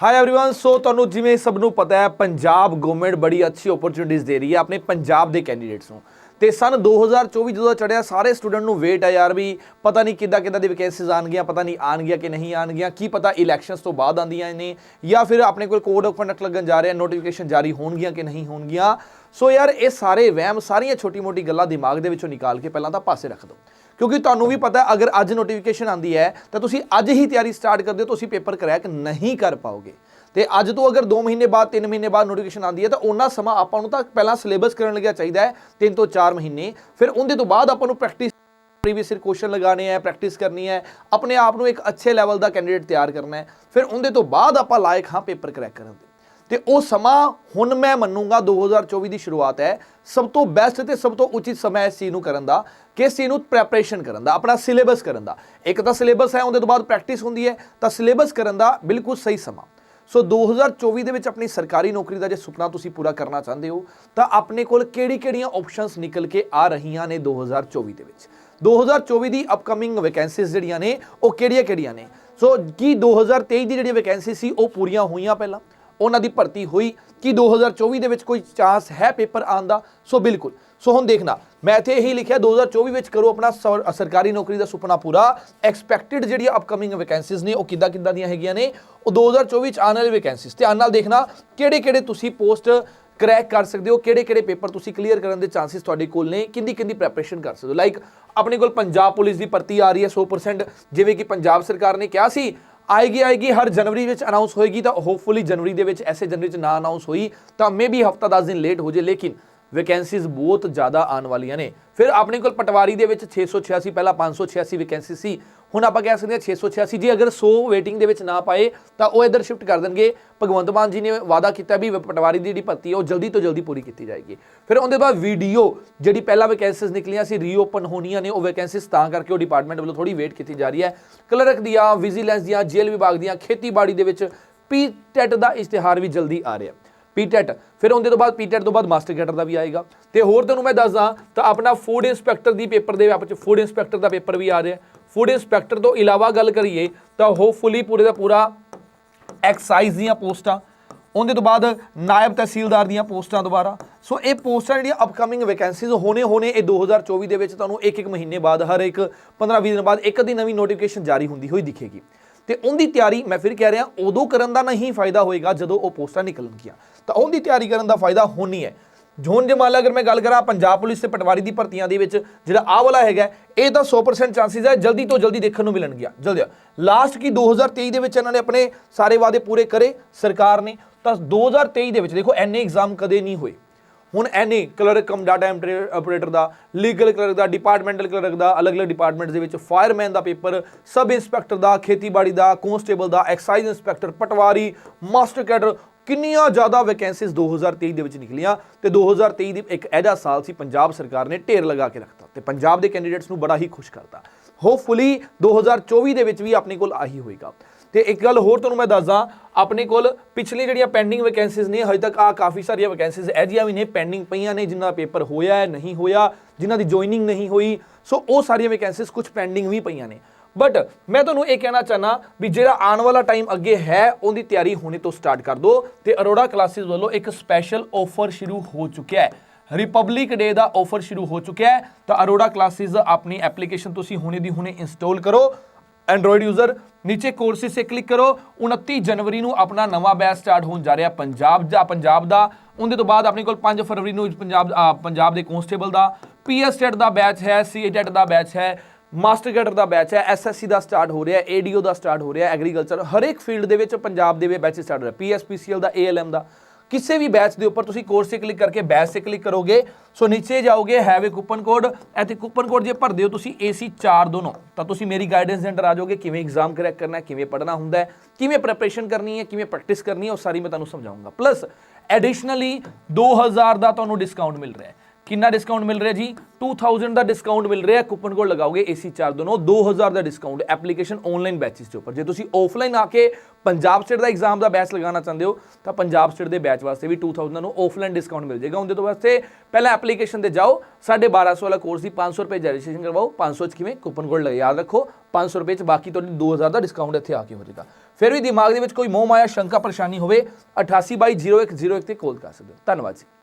High everyone ਸੋ ਤੁਹਾਨੂੰ ਜਿਵੇਂ ਸਭ ਨੂੰ ਪਤਾ ਹੈ ਪੰਜਾਬ ਗਵਰਨਮੈਂਟ ਬੜੀ ਅੱਛੀ ਓਪਰਚੁਨਿਟੀਜ਼ ਦੇ ਰਹੀ ਹੈ ਆਪਣੇ ਪੰਜਾਬ ਦੇ ਕੈਂਡੀਡੇਟਸ ਨੂੰ ਤੇ ਸਨ 2024 ਜਦੋਂ ਚੜਿਆ ਸਾਰੇ ਸਟੂਡੈਂਟ ਨੂੰ ਵੇਟ ਹੈ ਯਾਰ ਵੀ ਪਤਾ ਨਹੀਂ ਕਿੱਦਾਂ ਕਿੱਦਾਂ ਦੀ ਵੈਕੈਂਸੀਜ਼ ਆਣਗੀਆਂ ਪਤਾ ਨਹੀਂ ਆਣਗੀਆਂ ਕਿ ਨਹੀਂ ਆਣਗੀਆਂ ਕੀ ਪਤਾ ਇਲੈਕਸ਼ਨਸ ਤੋਂ ਬਾਅਦ ਆਂਦੀਆਂ ਨੇ ਜਾਂ ਫਿਰ ਆਪਣੇ ਕੋਲ ਕੋਡ ਆਫ ਕੰਡਕਟ ਲੱਗਣ ਜਾ ਰਿਹਾ ਨੋਟੀਫਿਕੇਸ਼ਨ ਜਾਰੀ ਹੋਣਗੀਆਂ ਕਿ ਨਹੀਂ ਹੋਣਗੀਆਂ ਸੋ ਯਾਰ ਇਹ ਸਾਰੇ ਵਹਿਮ ਸਾਰੀਆਂ ਛੋਟੀ-ਮੋਟੀ ਗੱਲਾਂ ਦਿਮਾਗ ਦੇ ਵਿੱਚੋਂ ਨਿਕਾਲ ਕੇ ਪਹਿਲਾਂ ਤਾਂ ਪਾਸੇ ਰੱਖ ਦਿਓ ਕਿਉਂਕਿ ਤੁਹਾਨੂੰ ਵੀ ਪਤਾ ਅਗਰ ਅੱਜ ਨੋਟੀਫਿਕੇਸ਼ਨ ਆਂਦੀ ਹੈ, ਤਾਂ ਤੁਸੀਂ ਅੱਜ ਹੀ ਤਿਆਰੀ ਸਟਾਰਟ ਕਰਦੇ ਹੋ ਤੁਸੀਂ ਪੇਪਰ ਕਰੈਕ ਨਹੀਂ ਕਰ ਪਾਓਗੇ। ਤੇ ਅੱਜ ਤੋਂ ਅਗਰ 2 ਮਹੀਨੇ ਬਾਅਦ 3 ਮਹੀਨੇ ਬਾਅਦ ਨੋਟੀਫਿਕੇਸ਼ਨ ਆਂਦੀ ਹੈ, ਤਾਂ ਉਹਨਾਂ ਸਮਾਂ ਆਪਾਂ ਨੂੰ ਤਾਂ ਪਹਿਲਾਂ ਸਿਲੇਬਸ ਕਰਨ ਲੱਗਿਆ ਚਾਹੀਦਾ ਹੈ 3 ਤੋਂ 4 ਮਹੀਨੇ। ਫਿਰ ਉਹਦੇ ਤੋਂ ਬਾਅਦ ਆਪਾਂ ਨੂੰ ਪ੍ਰੈਕਟਿਸ ਪ੍ਰੀਵੀਅਸ ਈਅਰ ਕੁਐਸਚਨ ਲਗਾਣੇ ਹੈ ਪ੍ਰੈਕਟਿਸ ਕਰਨੀ ਹੈ, ਆਪਣੇ ਆਪ ਨੂੰ ਇੱਕ ਅੱਛੇ ਲੈਵਲ ਦਾ ਕੈਂਡੀਡੇਟ ਤਿਆਰ ਕਰਨਾ ਹੈ। ਫਿਰ ਉਹਦੇ ਤੋਂ ਬਾਅਦ ਆਪਾਂ ਲਾਇਕ ਹਾਂ ਪੇਪਰ ਕਰੈਕ ਕਰਨ ਦੇ। ਤੇ ਉਹ ਸਮਾਂ ਹੁਣ ਮੈਂ ਮੰਨੂਗਾ 2024 ਦੀ ਸ਼ੁਰੂਆਤ ਹੈ। ਸਭ ਤੋਂ ਬੈਸਟ ਤੇ ਸਭ ਤੋਂ ਉਚਿਤ ਸਮਾਂ ਇਸ ਚੀਜ਼ ਨੂੰ ਕਰਨ ਦਾ ਕਿ ਇਸ ਨੂੰ ਪ੍ਰੈਪਰੇਸ਼ਨ ਕਰਨ ਦਾ, ਆਪਣਾ ਸਿਲੇਬਸ ਕਰਨ ਦਾ। ਇੱਕ ਤਾਂ ਸਿਲੇਬਸ ਹੈ, ਉਹਦੇ ਤੋਂ ਬਾਅਦ ਪ੍ਰੈਕਟਿਸ ਹੁੰਦੀ ਹੈ, ਤਾਂ ਸਿਲੇਬਸ ਕਰਨ ਦਾ ਬਿਲਕੁਲ ਸਹੀ ਸਮਾਂ। ਸੋ 2024 ਦੇ ਵਿੱਚ ਆਪਣੀ ਸਰਕਾਰੀ ਨੌਕਰੀ ਦਾ ਜੇ ਸੁਪਨਾ ਤੁਸੀਂ ਪੂਰਾ ਕਰਨਾ ਚਾਹੁੰਦੇ ਹੋ, ਤਾਂ ਆਪਣੇ ਕੋਲ ਕਿਹੜੀ-ਕਿਹੜੀਆਂ ਆਪਸ਼ਨਸ ਨਿਕਲ ਕੇ ਆ ਰਹੀਆਂ ਨੇ 2024 ਦੇ ਵਿੱਚ? 2024 ਦੀ ਅਪਕਮਿੰਗ ਵੈਕੈਂਸੀਜ਼ ਜਿਹੜੀਆਂ ਨੇ, ਉਹ ਕਿਹੜੀਆਂ-ਕਿਹੜੀਆਂ ਨੇ? ਸੋ ਕੀ 2023 ਦੀ ਜਿਹੜੀ ਵੈਕੈਂਸੀ ਸੀ, ਉਹ ਪੂਰੀਆਂ ਹੋਈਆਂ ਪਹਿਲਾਂ? ਉਹਨਾਂ ਦੀ ਭਰਤੀ ਹੋਈ ਕਿ 2024 ਦੇ ਵਿੱਚ ਕੋਈ ਚਾਂਸ ਹੈ ਪੇਪਰ ਆਉਣ ਦਾ? ਸੋ ਬਿਲਕੁਲ। ਸੋ ਹੁਣ ਦੇਖਣਾ, ਮੈਂ ਇੱਥੇ ਇਹੀ ਲਿਖਿਆ 2024 ਵਿੱਚ ਕਰੋ ਆਪਣਾ ਸਰ- ਸਰਕਾਰੀ ਨੌਕਰੀ ਦਾ ਸੁਪਨਾ ਪੂਰਾ। ਐਕਸਪੈਕਟਿਡ ਜਿਹੜੀਆਂ ਅਪਕਮਿੰਗ ਵੈਕੈਂਸੀਜ਼ ਨੇ, ਉਹ ਕਿੱਦਾਂ ਕਿੱਦਾਂ ਦੀਆਂ ਹੈਗੀਆਂ ਨੇ? ਉਹ 2024 ਚ ਆਉਣ ਵਾਲੀ ਵੈਕੈਂਸੀਜ਼ ਧਿਆਨ ਨਾਲ ਦੇਖਣਾ ਕਿਹੜੇ ਕਿਹੜੇ ਤੁਸੀਂ ਪੋਸਟ ਕਰੈਕ ਕਰ ਸਕਦੇ ਹੋ ਕਿਹੜੇ ਕਿਹੜੇ ਪੇਪਰ ਤੁਸੀਂ ਕਲੀਅਰ ਕਰਨ ਦੇ ਚਾਂਸਸ ਤੁਹਾਡੇ ਕੋਲ ਨੇ ਕਿੰਦੀ ਕਿੰਦੀ ਪ੍ਰੈਪਰੇਸ਼ਨ ਕਰ ਸਕਦੇ ਹੋ। ਲਾਈਕ ਆਪਣੇ ਕੋਲ ਪੰਜਾਬ ਪੁਲਿਸ ਦੀ ਭਰਤੀ ਆ ਰਹੀ ਹੈ 100% ਜਿਵੇਂ ਕਿ ਪੰਜਾਬ ਸਰਕਾਰ ਨੇ ਕਿਹਾ ਸੀ ਆਏਗੀ ਆਏਗੀ, ਹਰ ਜਨਵਰੀ ਵਿੱਚ ਅਨਾਉਂਸ ਹੋਏਗੀ ਤਾਂ ਹੋਪਫੁਲੀ ਜਨਵਰੀ ਦੇ ਵਿੱਚ ਐਸੇ ਜਨਵਰੀ ਚ ਨਾ ਅਨਾਉਂਸ ਹੋਈ ਤਾਂ ਮੇਬੀ ਹਫਤਾ 10 ਦਿਨ ਲੇਟ ਹੋ ਜੇ ਲੇਕਿਨ ਵੈਕੈਂਸੀਜ਼ ਬਹੁਤ ਜ਼ਿਆਦਾ ਆਉਣ ਵਾਲੀਆਂ ਨੇ। ਫਿਰ ਆਪਣੇ ਕੋਲ ਪਟਵਾਰੀ ਦੇ ਵਿੱਚ 686 ਪਹਿਲਾਂ 586 ਵੈਕੈਂਸੀ ਸੀ, ਹੁਣ ਆਪਾਂ ਕਹਿ ਸਕਦੇ ਹਾਂ 686 ਜੀ ਅਗਰ 100 ਵੇਟਿੰਗ ਦੇ ਵਿੱਚ ਨਾ ਪਾਏ, ਤਾਂ ਉਹ ਇਧਰ ਸ਼ਿਫਟ ਕਰ ਦੇਣਗੇ। ਭਗਵੰਤ ਮਾਨ ਜੀ ਨੇ ਵਾਅਦਾ ਕੀਤਾ ਵੀ ਪਟਵਾਰੀ ਦੀ ਜਿਹੜੀ ਭਰਤੀ ਹੈ, ਉਹ ਜਲਦੀ ਤੋਂ ਜਲਦੀ ਪੂਰੀ ਕੀਤੀ ਜਾਏਗੀ। ਫਿਰ ਉਹਦੇ ਬਾਅਦ ਵੀਡੀਓ ਜਿਹੜੀ ਪਹਿਲਾਂ ਵੈਕੈਂਸੀਜ਼ ਨਿਕਲੀਆਂ ਸੀ ਰੀਓਪਨ ਹੋਣੀਆਂ ਨੇ, ਉਹ ਵੈਕੈਂਸੀਜ਼ ਤਾਂ ਕਰਕੇ ਉਹ ਡਿਪਾਰਟਮੈਂਟ ਵੱਲੋਂ ਥੋੜੀ ਵੇਟ ਕੀਤੀ ਜਾ ਰਹੀ ਹੈ। ਕਲਰਕ ਦੀਆਂ ਵਿਜੀਲੈਂਸ ਦੀਆਂ, ਜੇਲ੍ਹ ਵਿਭਾਗ ਦੀਆਂ, ਖੇਤੀਬਾੜੀ ਦੇ ਵਿੱਚ ਪੀ ਟੈਟ ਦਾ ਇਸ਼ਤਿਹਾਰ ਵੀ ਜਲਦੀ ਆ ਰਿਹਾ। ਪੀਟੈਟ। ਫਿਰ ਉਹਦੇ ਤੋਂ ਬਾਅਦ ਪੀਟੈਟ ਤੋਂ ਬਾਅਦ ਮਾਸਟਰ ਕੈਡਰ ਦਾ ਵੀ ਆਏਗਾ। ਤੇ ਹੋਰ ਤੁਹਾਨੂੰ ਮੈਂ ਦੱਸਦਾ, ਤਾਂ ਆਪਣਾ ਫੂਡ ਇਨਸਪੈਕਟਰ ਦੀ ਪੇਪਰ ਦੇ ਵਿੱਚ ਫੂਡ ਇਨਸਪੈਕਟਰ ਦਾ ਪੇਪਰ ਵੀ ਆ ਰਿਹਾ। ਫੂਡ ਇਨਸਪੈਕਟਰ ਤੋਂ ਇਲਾਵਾ ਗੱਲ ਕਰੀਏ, ਤਾਂ ਹੋਪਫੁਲੀ ਪੂਰੇ ਦਾ ਪੂਰਾ ਐਕਸਾਈਜ਼ ਦੀਆਂ ਪੋਸਟਾਂ, ਉਹਦੇ ਤੋਂ ਬਾਅਦ ਨਾਇਬ ਤਹਿਸੀਲਦਾਰ ਦੀਆਂ ਪੋਸਟਾਂ ਦੁਬਾਰਾ। ਸੋ ਇਹ ਪੋਸਟਾਂ ਜਿਹੜੀਆਂ ਅਪਕਮਿੰਗ ਵੈਕੈਂਸੀਜ਼ ਹੋਣੇ ਹੋਣੇ ਇਹ 2024 ਦੇ ਵਿੱਚ ਤੁਹਾਨੂੰ ਇੱਕ ਇੱਕ ਮਹੀਨੇ ਬਾਅਦ, ਹਰ ਇੱਕ 15-20 ਦਿਨ ਬਾਅਦ ਇੱਕ ਦੀ ਨਵੀਂ ਨੋਟੀਫਿਕੇਸ਼ਨ ਜਾਰੀ ਹੁੰਦੀ ਹੋਈ ਦਿਖੇਗੀ। ਤੇ ਉਹਦੀ ਤਿਆਰੀ ਮੈਂ ਫਿਰ ਕਹਿ ਰਿਹਾ, ਉਦੋਂ ਕਰਨ ਦਾ ਨਹੀਂ ਫਾਇਦਾ ਹੋਏਗਾ ਜਦੋਂ ਉਹ ਪੋਸਟਾਂ ਨਿਕਲਣਗੀਆਂ। ਤਾਂ ਉਹਦੀ ਤਿਆਰੀ ਕਰਨ ਦਾ ਫਾਇਦਾ ਹੋਣੀ ਹੈ। ਜੋਨ ਜੇ ਅਗਰ ਮੈਂ ਗੱਲ ਕਰਾਂ ਪੰਜਾਬ ਪੁਲਿਸ ਤੇ ਪਟਵਾਰੀ ਦੀ ਭਰਤੀਆਂ ਦੇ ਵਿੱਚ, ਜਿਹੜਾ ਆਹ ਵਾਲਾ ਹੈਗਾ, ਇਹ ਤਾਂ 100% ਚਾਂਸਸ ਹੈ, ਜਲਦੀ ਤੋਂ ਜਲਦੀ ਦੇਖਣ ਨੂੰ ਮਿਲਣਗੀਆਂ। ਜਲਦੀ ਲਾਸਟ ਕੀ 2023 ਦੇ ਵਿੱਚ ਇਹਨਾਂ ਨੇ ਆਪਣੇ ਸਾਰੇ ਵਾਅਦੇ ਪੂਰੇ ਕਰੇ, ਸਰਕਾਰ ਨੇ। ਤਾਂ 2023 ਦੇ ਵਿੱਚ ਦੇਖੋ ਐਨਏ ਐਗਜ਼ਾਮ ਕਦੇ ਨਹੀਂ ਹੋਏ। ਹੁਣ ਐਨੀ ਕਲਰਕ ਕਮ ਡਾਟਾ ਆਪਰੇਟਰ ਦਾ ਲੀਗਲ ਕਲਰਕ ਦਾ ਡਿਪਾਰਟਮੈਂਟਲ ਕਲਰਕ ਦਾ, ਅਲੱਗ-ਅਲੱਗ ਡਿਪਾਰਟਮੈਂਟਸ ਦੇ ਵਿੱਚ ਫਾਇਰਮੈਨ ਦਾ ਪੇਪਰ ਸਬ ਇੰਸਪੈਕਟਰ ਦਾ, ਖੇਤੀਬਾੜੀ ਦਾ ਕਨਸਟੇਬਲ ਦਾ excise inspector patwari master cadre ਕਿੰਨੀਆਂ ਜ਼ਿਆਦਾ ਵੈਕੈਂਸੀਜ਼ 2023 ਦੇ ਵਿੱਚ ਨਿਕਲੀਆਂ ਤੇ 2023 ਦੀ ਇੱਕ ਐਜਾ ਸਾਲ ਸੀ, ਪੰਜਾਬ ਸਰਕਾਰ ਨੇ ਢੇਰ ਲਗਾ ਕੇ ਰੱਖਤਾ ਤੇ ਪੰਜਾਬ ਦੇ ਕੈਂਡੀਡੇਟਸ ਨੂੰ ਬੜਾ ਹੀ ਖੁਸ਼ ਕਰਤਾ। ਹੋਪਫੁਲੀ 2024 ਦੇ ਵਿੱਚ ਵੀ ਆਪਣੇ ਕੋਲ ਆਹੀ ਹੋਏਗਾ। ਤੇ ਇੱਕ ਗੱਲ ਹੋਰ ਤੁਹਾਨੂੰ ਮੈਂ ਦੱਸਦਾ ਆਪਣੇ ਕੋਲ ਪਿਛਲੀ ਜਿਹੜੀਆਂ ਪੈਂਡਿੰਗ ਵੈਕੈਂਸੀਜ਼ ਨੇ, ਹਜੇ ਤੱਕ ਆ ਕਾਫੀ ਸਾਰੀਆਂ ਵੈਕੈਂਸੀਜ਼ ਐਜੀਆਂ ਵੀ ਨੇ ਪੈਂਡਿੰਗ ਪਈਆਂ ਨੇ, ਜਿਨ੍ਹਾਂ ਦਾ ਪੇਪਰ ਹੋਇਆ ਹੈ, ਨਹੀਂ ਹੋਇਆ, ਜਿਨ੍ਹਾਂ ਦੀ ਜੁਆਇਨਿੰਗ ਨਹੀਂ ਹੋਈ। ਸੋ ਉਹ ਸਾਰੀਆਂ ਵੈਕੈਂਸੀਜ਼ ਕੁਝ ਪੈਂਡਿੰਗ ਵੀ ਪਈਆਂ ਨੇ। ਬਟ ਮੈਂ ਤੁਹਾਨੂੰ ਇਹ ਕਹਿਣਾ ਚਾਹਨਾ ਵੀ ਜਿਹੜਾ ਆਉਣ ਵਾਲਾ ਟਾਈਮ ਅੱਗੇ ਹੈ, ਉਹਦੀ ਤਿਆਰੀ ਹੋਣੇ ਤੋਂ ਸਟਾਰਟ ਕਰ ਦਿਓ ਤੇ ਅਰੋੜਾ ਕਲਾਸਿਸ ਵੱਲੋਂ ਇੱਕ ਸਪੈਸ਼ਲ ਆਫਰ ਸ਼ੁਰੂ ਹੋ ਚੁੱਕਿਆ ਹੈ। ਰਿਪਬਲਿਕ ਡੇ ਦਾ ਆਫਰ ਸ਼ੁਰੂ ਹੋ ਚੁੱਕਿਆ ਹੈ। ਤਾਂ ਅਰੋੜਾ ਕਲਾਸਿਸ ਆਪਣੀ ਐਪਲੀਕੇਸ਼ਨ ਤੁਸੀਂ ਹੁਣੇ ਦੀ ਹੁਣੇ ਇੰਸਟਾਲ ਕਰੋ। ਐਂਡਰੋਇਡ ਯੂਜ਼ਰ ਨੀਚੇ ਕੋਰਸਿਸ ਤੇ ਕਲਿੱਕ ਕਰੋ। 29 ਜਨਵਰੀ ਨੂੰ ਆਪਣਾ ਨਵਾਂ ਬੈਚ ਸਟਾਰਟ ਹੋਣ ਜਾ ਰਿਹਾ ਪੰਜਾਬ ਦਾ ਪੰਜਾਬ ਦਾ। ਉਹਦੇ ਤੋਂ ਬਾਅਦ ਆਪਣੇ ਕੋਲ 5 ਫਰਵਰੀ ਨੂੰ ਪੰਜਾਬ ਪੰਜਾਬ ਦੇ ਕਨਸਟੇਬਲ ਦਾ ਪੀਐਸ ਟੈਟ ਦਾ ਬੈਚ ਹੈ ਸੀ ਟੈਟ ਦਾ ਬੈਚ ਹੈ ਮਾਸਟਰ ਕੈਡਰ ਦਾ ਬੈਚ ਹੈ ਐਸਐਸਸੀ ਦਾ ਸਟਾਰਟ ਹੋ ਰਿਹਾ ਹੈ ਏਡੀਓ ਦਾ ਸਟਾਰਟ ਹੋ ਰਿਹਾ ਐਗਰੀਕਲਚਰ ਹਰ ਇੱਕ ਫੀਲਡ ਦੇ ਵਿੱਚ ਪੰਜਾਬ ਦੇ ਵਿੱਚ ਬੈਚ ਸਟਾਰਟ ਹੋ ਰਿਹਾ। ਪੀਐਸਪੀਸੀਐਲ ਦਾ ਏਐਲਐਮ ਦਾ। ਕਿਸੇ ਵੀ ਬੈਚ ਦੇ ਉੱਪਰ ਤੁਸੀਂ ਕੋਰਸ ਤੇ ਕਲਿੱਕ ਕਰਕੇ ਬੈਚ ਤੇ ਕਲਿੱਕ ਕਰੋਗੇ, ਸੋ ਨੀਚੇ ਜਾਓਗੇ ਹੈਵ ਅ ਕੂਪਨ ਕੋਡ ਇੱਥੇ ਕੂਪਨ ਕੋਡ ਜੇ ਭਰਦੇ ਹੋ ਤੁਸੀਂ AC4 ਦੋਨੋਂ ਤਾਂ ਤੁਸੀਂ ਮੇਰੀ ਗਾਈਡੈਂਸ ਦੇ ਅੰਡਰ ਆ ਜਾਓਗੇ ਕਿਵੇਂ ਐਗਜ਼ਾਮ ਕਰੈਕ ਕਰਨਾ ਹੈ, ਕਿਵੇਂ ਪੜ੍ਹਨਾ ਹੁੰਦਾ ਹੈ, ਕਿਵੇਂ ਪ੍ਰੈਪਰੇਸ਼ਨ ਕਰਨੀ ਹੈ, ਕਿਵੇਂ ਪ੍ਰੈਕਟਿਸ ਕਰਨੀ ਹੈ, ਉਹ ਸਾਰੀ ਮੈਂ ਤੁਹਾਨੂੰ ਸਮਝਾਉਂਗਾ। ਪਲੱਸ ਐਡੀਸ਼ਨਲੀ 2000 ਦਾ ਤੁਹਾਨੂੰ ਡਿਸਕਾਊਂਟ ਮਿਲ ਰਿਹਾ ਹੈ। ਕਿੰਨਾ ਡਿਸਕਾਊਂਟ ਮਿਲ ਰਿਹਾ ਜੀ? 2000 ਦਾ ਡਿਸਕਾਊਂਟ ਮਿਲ ਰਿਹਾ ਕੂਪਨ ਕੋਡ ਲਗਾਓਗੇ AC4 ਦੋਨੋਂ 2000 ਦਾ ਡਿਸਕਾਊਂਟ ਐਪਲੀਕੇਸ਼ਨ ਆਨਲਾਈਨ ਬੈਚਸ ਦੇ ਉੱਪਰ। ਜੇ ਤੁਸੀਂ ਆਫਲਾਈਨ ਆ ਕੇ ਪੰਜਾਬ ਸਟੇਟ ਦਾ ਐਗਜ਼ਾਮ ਦਾ ਬੈਚ ਲਗਾਉਣਾ ਚਾਹੁੰਦੇ ਹੋ, ਤਾਂ ਪੰਜਾਬ ਸਟੇਟ ਦੇ ਬੈਚ ਵਾਸਤੇ ਵੀ 2000 ਨੂੰ ਆਫਲਾਈਨ ਡਿਸਕਾਊਂਟ ਮਿਲ ਜਾਏਗਾ। ਉਹਦੇ ਤੋਂ ਵਾਸਤੇ ਪਹਿਲਾਂ ਐਪਲੀਕੇਸ਼ਨ ਤੇ ਜਾਓ 1250 ਵਾਲਾ ਕੋਰਸ ਦੀ 500 ਰੁਪਏ ਰਜਿਸਟ੍ਰੇਸ਼ਨ ਕਰਵਾਓ। 500 ਚ ਕਿਵੇਂ? ਕੂਪਨ ਕੋਡ ਲਗਾ ਯਾਦ ਰੱਖੋ 500 ਰੁਪਏ ਚ ਬਾਕੀ ਤੁਹਾਡੀ 2000 ਦਾ ਡਿਸਕਾਊਂਟ ਇੱਥੇ ਆ ਕੇ ਹੋ ਜਾਏਗਾ। ਫਿਰ ਵੀ ਦਿਮਾਗ ਦੇ ਵਿੱਚ ਕੋਈ ਮੋਹ ਮਾਇਆ ਸ਼ੰਕਾ, ਪਰੇਸ਼ਾਨੀ ਹੋਵੇ 8822010101 ਤੇ ਕਾਲ ਕਰ ਸਕਦੇ ਹੋ। ਧੰਨਵਾਦ ਜੀ।